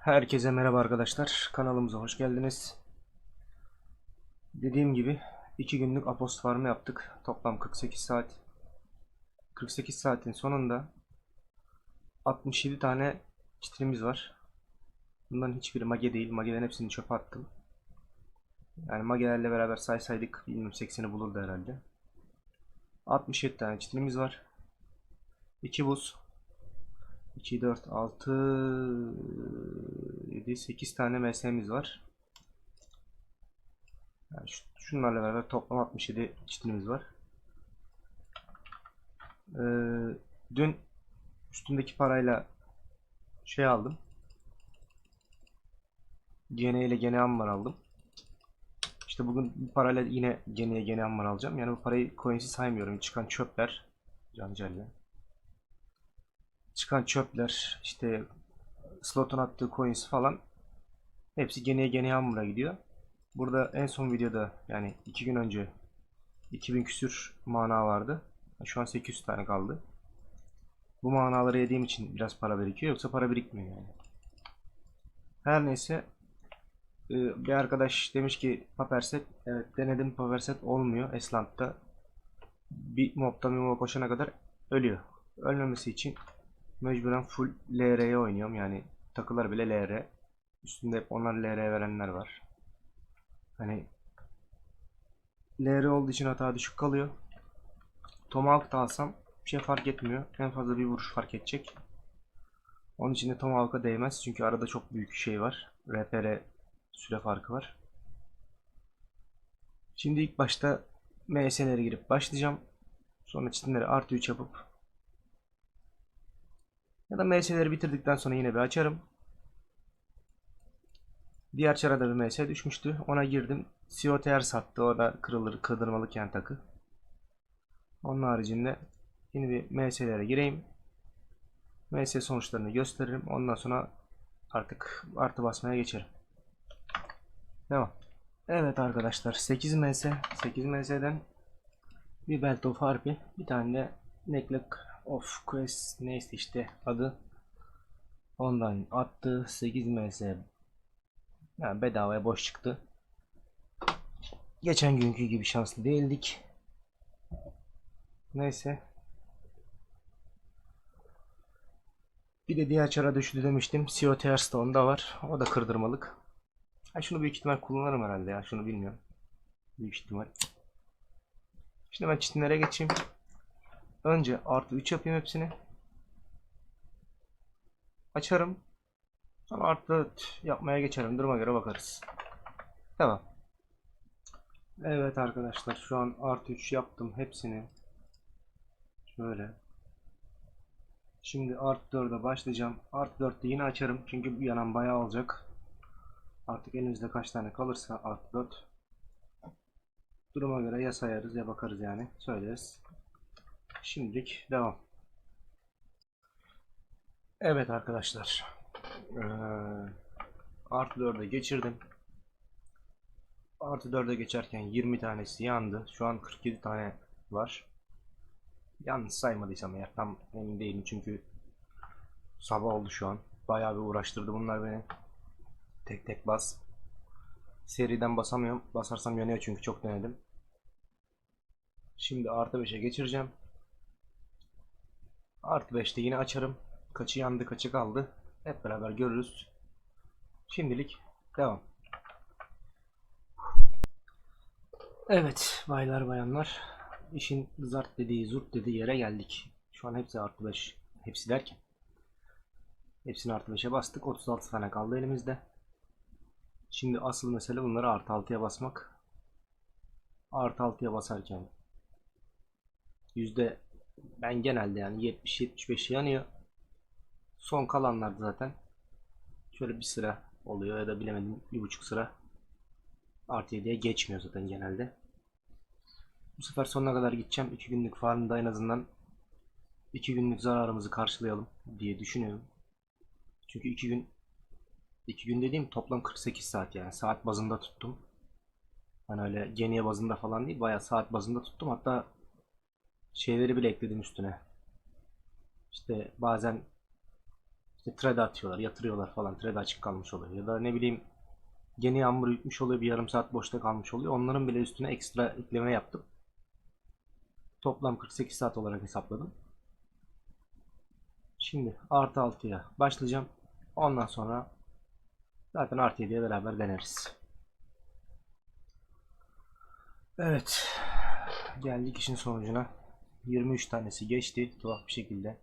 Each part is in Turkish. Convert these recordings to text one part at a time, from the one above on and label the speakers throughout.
Speaker 1: Herkese merhaba arkadaşlar. Kanalımıza hoş geldiniz. Dediğim gibi 2 günlük apost farmı yaptık. Toplam 48 saat. 48 saatin sonunda 67 tane çitrimiz var. Bunların hiçbiri mage değil. Magelerin hepsini çöpe attım. Yani magelerle beraber saysaydık bilmiyorum 80'i bulurdu herhalde. 67 tane çitrimiz var. 2 buz, 2, 4, 6, 7, 8 tane MS'miz var. Yani şu- şunlarla beraber toplam 67 çitimiz var. Ee, dün üstündeki parayla şey aldım. GN ile gene Ammar aldım. İşte bugün bu parayla yine GN'ye gene Ammar alacağım. Yani bu parayı coins'i saymıyorum. Çıkan çöpler. Cancel çıkan çöpler, işte slotun attığı coins falan hepsi geneye geneye hamura gidiyor. Burada en son videoda yani 2 gün önce 2000 küsür mana vardı. Şu an 800 tane kaldı. Bu manaları yediğim için biraz para birikiyor yoksa para birikmiyor yani. Her neyse e, bir arkadaş demiş ki Paperset evet denedim Paperset olmuyor Esland'da bir mob'dan bir mob'a koşana kadar ölüyor. Ölmemesi için Mecburen full LR'ye oynuyorum yani takılar bile LR. Üstünde hep onlar LR verenler var. Hani LR olduğu için hata düşük kalıyor. Tomahawk da alsam bir şey fark etmiyor. En fazla bir vuruş fark edecek. Onun için de Tomahawk'a değmez çünkü arada çok büyük şey var. RPR süre farkı var. Şimdi ilk başta MS'lere girip başlayacağım. Sonra çitinleri artı 3 yapıp ya da MS'leri bitirdikten sonra yine bir açarım. Diğer çarada bir MS düşmüştü. Ona girdim. COTR sattı. O da kırılır, kırdırmalık yan takı. Onun haricinde yine bir MS'lere gireyim. MS sonuçlarını gösteririm. Ondan sonra artık artı basmaya geçerim. Devam. Evet arkadaşlar 8 MS 8 MS'den bir Belt of Harpy bir tane de Necklace of Quest neyse işte adı ondan attı 8 ms yani bedavaya boş çıktı. Geçen günkü gibi şanslı değildik. Neyse. Bir de diğer çara düştü demiştim. COTR Stone da var. O da kırdırmalık. Ha, şunu büyük ihtimal kullanırım herhalde ya. Şunu bilmiyorum. Büyük ihtimal. Şimdi ben çitinlere geçeyim Önce artı 3 yapayım hepsini. Açarım. Sonra artı 4 yapmaya geçerim. Duruma göre bakarız. Tamam. Evet arkadaşlar şu an artı 3 yaptım hepsini. Şöyle. Şimdi artı 4'e başlayacağım. Artı 4'te yine açarım. Çünkü bu yanan bayağı olacak. Artık elimizde kaç tane kalırsa artı 4. Duruma göre ya sayarız ya bakarız yani. Söyleriz. Şimdilik devam. Evet arkadaşlar. Ee, artı 4'e geçirdim. Artı 4'e geçerken 20 tanesi yandı. Şu an 47 tane var. Yanlış saymadıysam eğer tam emin değilim çünkü sabah oldu şu an. Bayağı bir uğraştırdı bunlar beni. Tek tek bas. Seriden basamıyorum. Basarsam yanıyor çünkü çok denedim. Şimdi artı 5'e geçireceğim. Artı 5'te yine açarım. Kaçı yandı kaçı kaldı. Hep beraber görürüz. Şimdilik devam. Evet baylar bayanlar. işin zart dediği zurt dediği yere geldik. Şu an hepsi artı 5. Hepsi derken. Hepsini artı 5'e bastık. 36 tane kaldı elimizde. Şimdi asıl mesele bunları artı 6'ya basmak. Artı 6'ya basarken yüzde ben genelde yani 70-75 yanıyor. Son kalanlar zaten şöyle bir sıra oluyor ya da bilemedim bir buçuk sıra artı 7'ye geçmiyor zaten genelde. Bu sefer sonuna kadar gideceğim. 2 günlük farmda en azından 2 günlük zararımızı karşılayalım diye düşünüyorum. Çünkü 2 gün 2 gün dediğim toplam 48 saat yani saat bazında tuttum. Hani öyle geniye bazında falan değil bayağı saat bazında tuttum. Hatta şeyleri bile ekledim üstüne. İşte bazen İşte trade atıyorlar, yatırıyorlar falan. Trade açık kalmış oluyor. Ya da ne bileyim yeni yağmur yutmuş oluyor. Bir yarım saat boşta kalmış oluyor. Onların bile üstüne ekstra ekleme yaptım. Toplam 48 saat olarak hesapladım. Şimdi artı 6'ya başlayacağım. Ondan sonra zaten artı 7'ye beraber deneriz. Evet. Geldik işin sonucuna. 23 tanesi geçti tuhaf bir şekilde.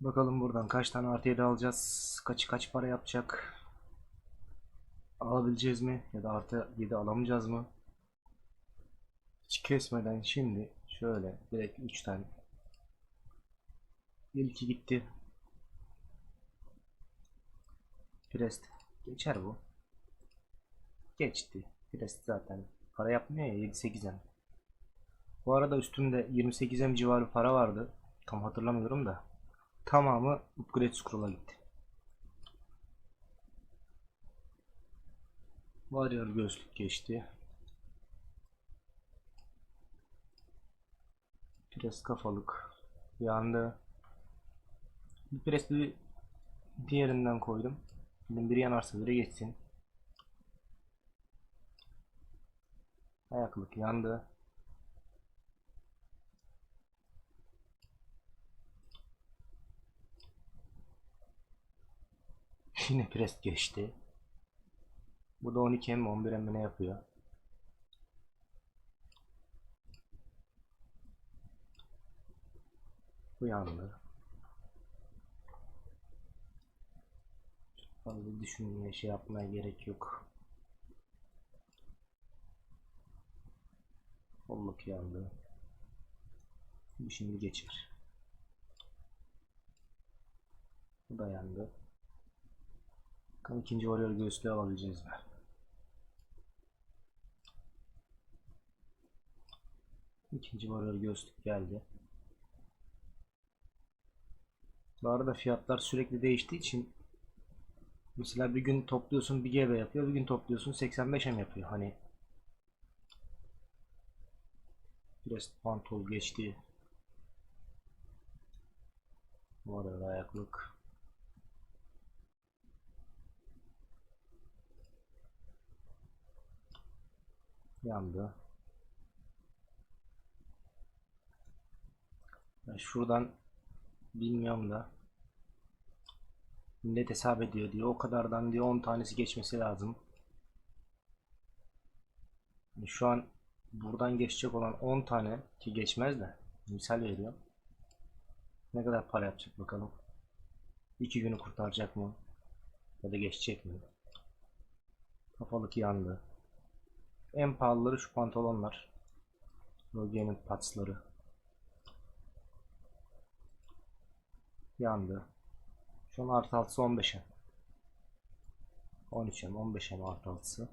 Speaker 1: Bakalım buradan kaç tane artı 7 alacağız. Kaçı kaç para yapacak. Alabileceğiz mi? Ya da artı 7 alamayacağız mı? Hiç kesmeden şimdi şöyle direkt 3 tane. İlki gitti. Prest. Geçer bu. Geçti. Prest zaten. Para yapmıyor ya 7-8 Bu arada üstümde 28M civarı para vardı. Tam hatırlamıyorum da. Tamamı upgrade scroll'a gitti. Warrior gözlük geçti. Pres kafalık yandı. Bir presli diğerinden koydum. Dedim biri yanarsa biri geçsin. Ayaklık yandı. Yine pres geçti. Bu da 12 mi 11 mi ne yapıyor? Bu yandı. Fazla düşünmeye şey yapmaya gerek yok. Kolluk yandı. Şimdi geçer. Bu da yandı. Bakalım ikinci warrior göğüslüğü alabileceğiz mi? İkinci warrior göğüslük geldi. Bu arada fiyatlar sürekli değiştiği için mesela bir gün topluyorsun 1 GB yapıyor, bir gün topluyorsun 85 M yapıyor. Hani biraz pantol geçti. Bu arada ayaklık. Yandı. Ben şuradan bilmiyorum da millet hesap ediyor diyor. O kadardan diyor 10 tanesi geçmesi lazım. Yani Şu an buradan geçecek olan 10 tane ki geçmez de misal veriyorum. Ne kadar para yapacak bakalım. 2 günü kurtaracak mı? Ya da geçecek mi? Kafalık yandı. En pahalıları şu pantolonlar. Roge'nin patsları. Yandı. Şu an artı altısı 15'e. 13'e mi 15'e mi artı altısı.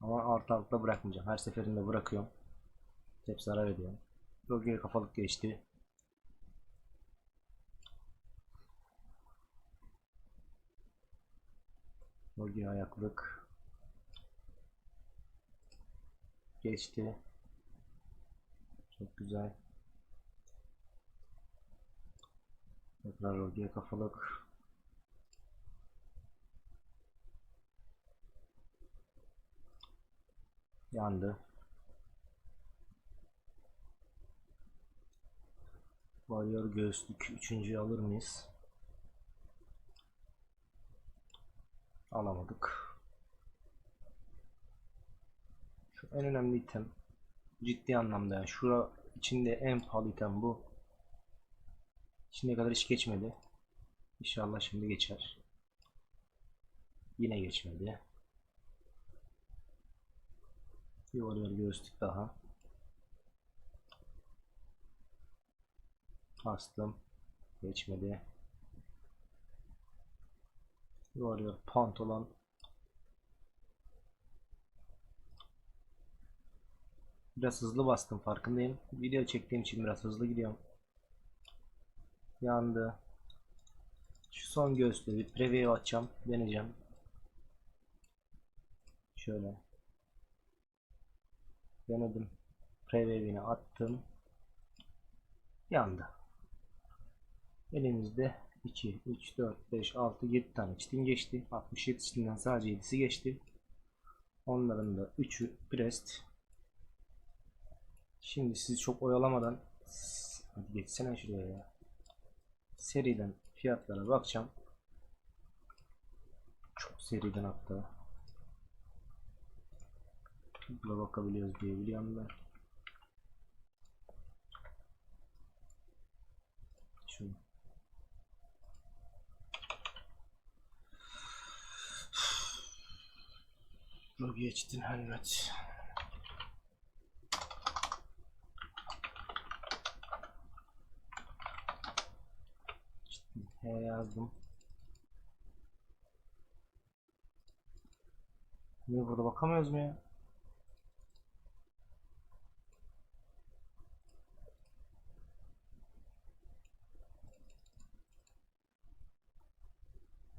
Speaker 1: Ama artı altıda bırakmayacağım. Her seferinde bırakıyorum. Hep zarar ediyorum. Roge'ye kafalık geçti. Roge ayaklık. Geçti. Çok güzel. Tekrar Roge'ye kafalık. Yandı. Warrior göğüslük. Üçüncüyü alır mıyız? Alamadık. Şu en önemli item. Ciddi anlamda yani. Şura içinde en pahalı item bu. Şimdiye kadar hiç geçmedi. İnşallah şimdi geçer. Yine geçmedi. Bir warrior göğüslük daha. Bastım. Geçmedi. Warrior pantolon. Biraz hızlı bastım farkındayım. Video çektiğim için biraz hızlı gidiyorum. Yandı. Şu son bir preview açacağım. Deneyeceğim. Şöyle. Denedim. Preview'ini attım. yandı. Elimizde 2, 3, 4, 5, 6, 7 tane çitin geçti. 67 çitinden sadece 7'si geçti. Onların da 3'ü prest. Şimdi sizi çok oyalamadan hadi geçsene şuraya ya. Seriden fiyatlara bakacağım. Çok seriden hatta. Buna bakabiliyoruz diye biliyorum ben. Şunu. Geçtin hallet. He yazdım. Niye burada bakamıyoruz mu ya?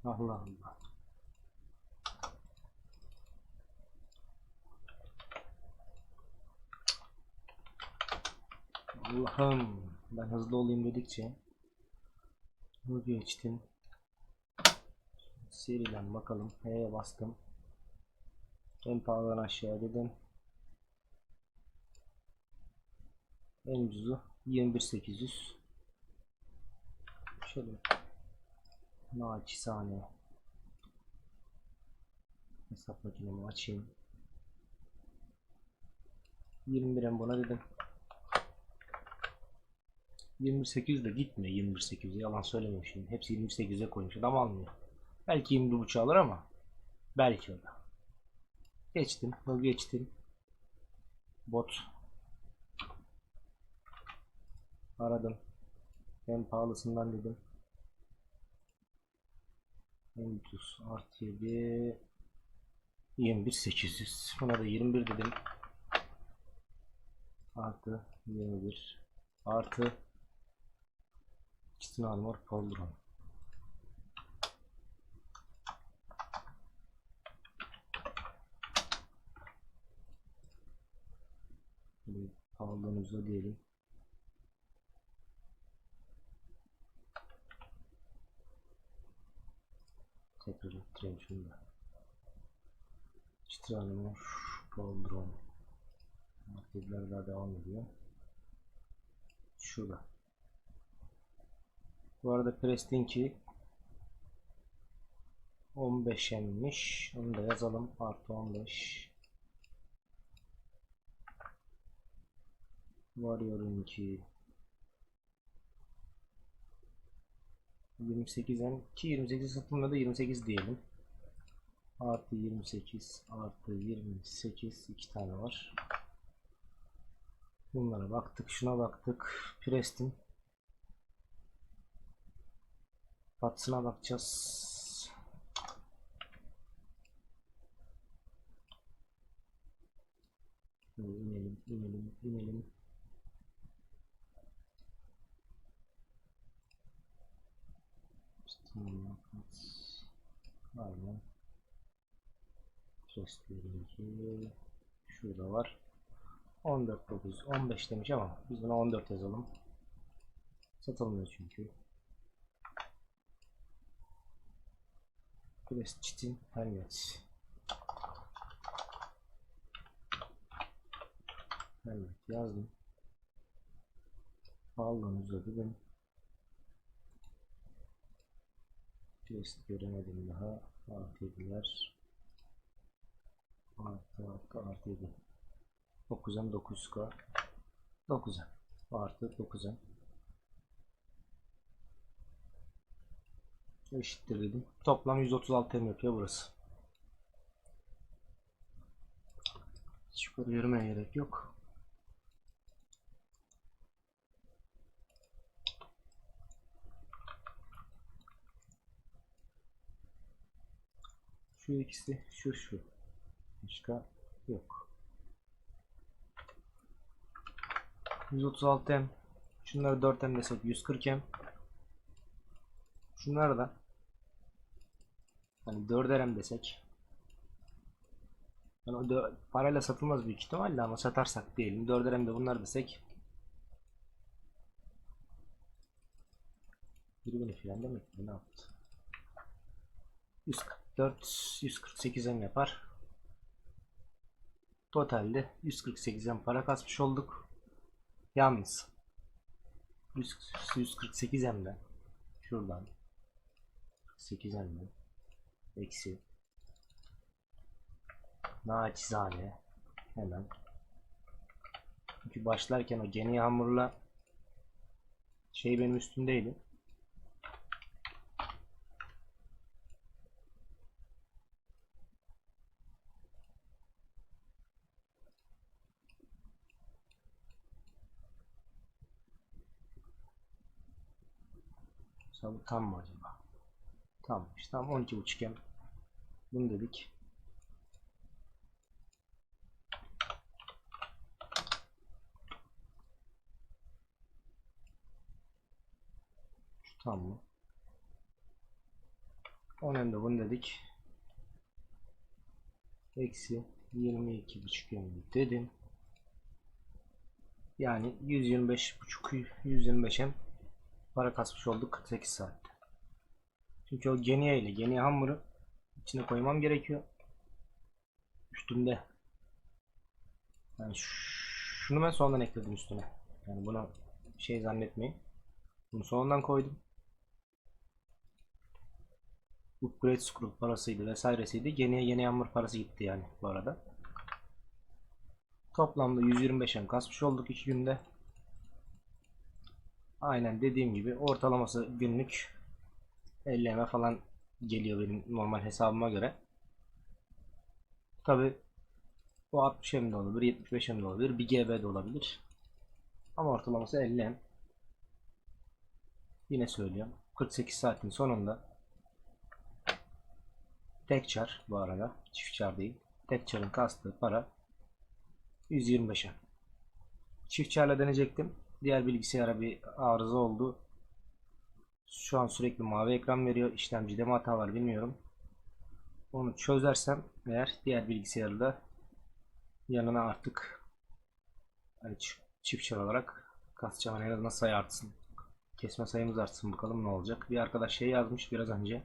Speaker 1: Allah Allah. Allah'ım ben hızlı olayım dedikçe bu geçtim. Seriden bakalım. H'ye bastım. En pahalıdan aşağı dedim. En ucuzu 21800. Şöyle naçizane hesap makinemi açayım. 21'e buna dedim. 28 de gitmiyor 28'e yalan söylemiyorum şimdi. Hepsi 28'e koymuş adam almıyor. Belki 21.5 alır ama belki da. Geçtim. Bu geçtim. Bot. Aradım. En pahalısından dedim. Ucuz artı 7 21800 buna da 21 dedim artı 21 artı Çitin armor poldron bir aldığımızda diyelim. Tekrar ettireyim şunu da. Marketler daha devam ediyor. Şurada bu arada Prestinki 15'emmiş. Onu da yazalım. Artı 15. Warrior'ınki 28'en ki 28 satımda da 28 diyelim. Artı 28 artı 28 iki tane var. Bunlara baktık. Şuna baktık. Prestin Batsına bakacağız. İnelim, inelim, inelim. Aynen. Chestlerinki şurada var. 14 9 15 demiş ama biz buna 14 yazalım. Satılmıyor çünkü. Press çitin helmet. Helmet yazdım. Pardon uzadı Test göremedim daha. Artı 7'ler. Artı artı artı 7. 9'dan 9K. 9'a. Artı 9'a. Eşittir dedim. Toplam 136 M yapıyor burası. Yukarı yürümeye gerek yok. Şu ikisi şu şu. Başka yok. 136 M. Şunları 4 M desek 140 M. Şunlar da hani 4 RM desek yani o parayla satılmaz büyük ihtimalle ama satarsak diyelim 4 RM de bunlar desek Birbirine filan demek mi? Ne yaptı? 144 148'e yapar? Totalde 148'den para kasmış olduk. Yalnız 148 de şuradan 8 de eksi naçizane hemen çünkü başlarken o geni hamurla şey benim üstümdeydi. Tam mı acaba? Tammış. Tam 12 buçukken bunu dedik. Şu tam mı? 10 hem de bunu dedik. Eksi 22 buçuk dedim. Yani 125 buçuk 125 hem para kasmış olduk 48 saatte. Çünkü o geniye ile geniye hamuru içine koymam gerekiyor. Üstümde. Yani şunu ben sonradan ekledim üstüne. Yani bunu şey zannetmeyin. Bunu sonradan koydum. Upgrade scroll parasıydı vesairesiydi. Geniye geniye hamur parası gitti yani bu arada. Toplamda 125 em kasmış olduk 2 günde. Aynen dediğim gibi ortalaması günlük 50 eme falan geliyor benim normal hesabıma göre. Tabi bu 60 em de olabilir, 75 em de olabilir, 1 GB de olabilir. Ama ortalaması 50 em. Yine söylüyorum. 48 saatin sonunda tek çar bu arada çift çar değil. Tek çarın kastığı para 125 em. Çift çarla deneyecektim. Diğer bilgisayara bir arıza oldu. Şu an sürekli mavi ekran veriyor. İşlemcide mi hata var bilmiyorum. Onu çözersem eğer diğer bilgisayarda yanına artık hani çift olarak kasacağım. En azından sayı artsın. Kesme sayımız artsın bakalım ne olacak. Bir arkadaş şey yazmış biraz önce.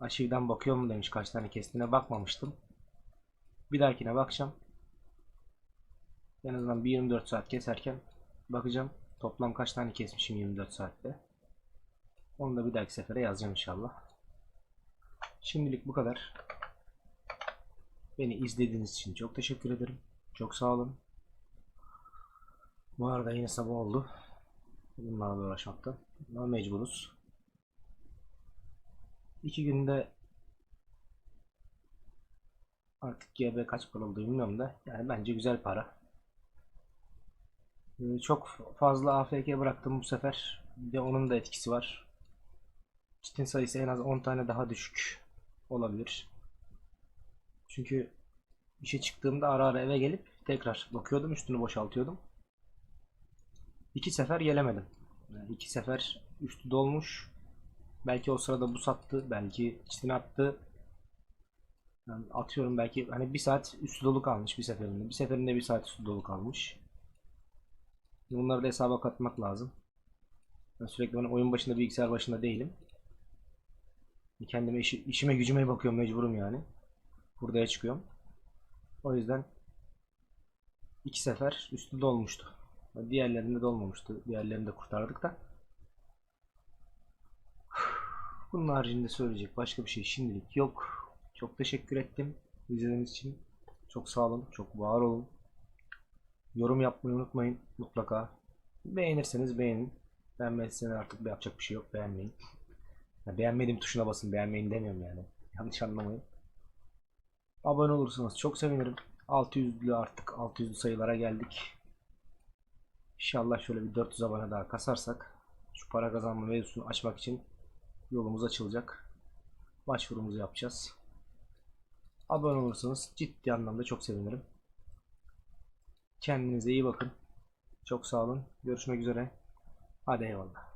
Speaker 1: Aşırıdan bakıyor mu demiş kaç tane kestiğine bakmamıştım. Bir dahakine bakacağım. En azından bir 24 saat keserken bakacağım. Toplam kaç tane kesmişim 24 saatte. Onu da bir dahaki sefere yazacağım inşallah. Şimdilik bu kadar. Beni izlediğiniz için çok teşekkür ederim. Çok sağ olun. Bu arada yine sabah oldu. Bunlarla uğraşmakta. Ama mecburuz. İki günde artık GB kaç para oldu bilmiyorum da yani bence güzel para. Ee, çok fazla AFK bıraktım bu sefer. Bir de onun da etkisi var. Çitin sayısı en az 10 tane daha düşük olabilir. Çünkü işe çıktığımda ara ara eve gelip tekrar bakıyordum üstünü boşaltıyordum. İki sefer gelemedim. Yani iki sefer üstü dolmuş. Belki o sırada bu sattı, belki çitini attı. Yani atıyorum belki hani bir saat üstü dolu kalmış bir seferinde. Bir seferinde bir saat üstü dolu kalmış. Bunları da hesaba katmak lazım. Ben sürekli ben oyun başında bilgisayar başında değilim. Kendime işi, işime gücüme bakıyorum mecburum yani. Buradaya çıkıyorum. O yüzden iki sefer üstü dolmuştu. Diğerlerinde dolmamıştı. Diğerlerini de kurtardık da. Bunun haricinde söyleyecek başka bir şey şimdilik yok. Çok teşekkür ettim izlediğiniz için. Çok sağ olun. Çok var olun. Yorum yapmayı unutmayın mutlaka. Beğenirseniz beğenin. Beğenmezseniz artık yapacak bir şey yok. Beğenmeyin. Ya beğenmediğim tuşuna basın. Beğenmeyin demiyorum yani. Yanlış anlamayın. Abone olursanız çok sevinirim. 600'lü artık 600'lü sayılara geldik. İnşallah şöyle bir 400 abone daha kasarsak şu para kazanma mevzusunu açmak için yolumuz açılacak. Başvurumuzu yapacağız. Abone olursanız ciddi anlamda çok sevinirim. Kendinize iyi bakın. Çok sağ olun. Görüşmek üzere. Hadi eyvallah.